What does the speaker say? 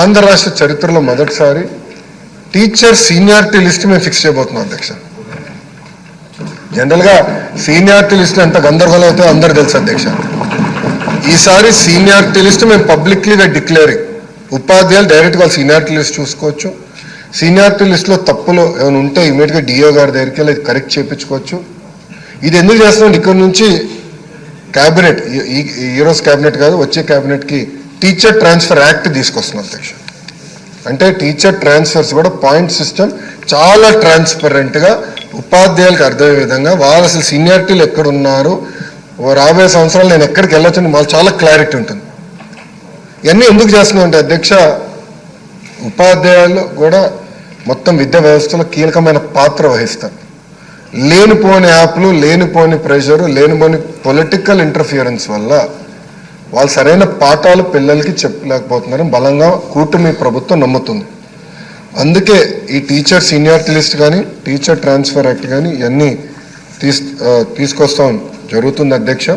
ఆంధ్ర రాష్ట్ర చరిత్రలో మొదటిసారి టీచర్ సీనియారిటీ లిస్ట్ మేము ఫిక్స్ చేయబోతున్నాం అధ్యక్ష. జనరల్గా సీనియారిటీ లిస్ట్ ఎంత గందరగోళం అయితే అందరు తెలుసు అధ్యక్ష. ఈసారి సీనియారిటీ లిస్ట్ మేము పబ్లిక్లీగా డిక్లేరింగ్ ఉపాధ్యాయులు డైరెక్ట్గా వాళ్ళ సీనియారిటీ లిస్ట్ చూసుకోవచ్చు. సీనియారిటీ లిస్ట్లో తప్పులు ఏమైనా ఉంటే ఇమీడియట్గా డిఓ గారి దగ్గరికి వెళ్ళి కరెక్ట్ చేయించుకోవచ్చు. ఇది ఎందుకు చేస్తున్నాం? ఇక్కడ నుంచి క్యాబినెట్ ఈరోజు క్యాబినెట్ కాదు వచ్చే క్యాబినెట్కి టీచర్ ట్రాన్స్ఫర్ యాక్ట్ తీసుకొస్తున్నాం అధ్యక్ష. అంటే టీచర్ ట్రాన్స్ఫర్స్ కూడా పాయింట్ సిస్టమ్ చాలా ట్రాన్స్పరెంట్గా ఉపాధ్యాయులకు అర్థమయ్యే విధంగా వాళ్ళు అసలు సీనియారిటీలు ఎక్కడున్నారు రాబోయే సంవత్సరాలు నేను ఎక్కడికి వెళ్ళొచ్చని మాకు చాలా క్లారిటీ ఉంటుంది. ఇవన్నీ ఎందుకు చేస్తున్నాం అంటే అధ్యక్ష ఉపాధ్యాయులు కూడా మొత్తం విద్యా వ్యవస్థలో కీలకమైన పాత్ర వహిస్తారు. లేనిపోని యాప్లు లేనిపోని ప్రెషరు లేనిపోని పొలిటికల్ ఇంటర్ఫియరెన్స్ వల్ల వాళ్ళు సరైన పాఠాలు పిల్లలకి చెప్పలేకపోతున్నారని బలంగా కూటమి ప్రభుత్వం నమ్ముతుంది. అందుకే ఈ టీచర్ సీనియారిటీ లిస్ట్ కానీ టీచర్ ట్రాన్స్ఫర్ యాక్ట్ కానీ ఇవన్నీ తీస్ తీసుకొస్తాం. జరుగుతుంది అధ్యక్ష.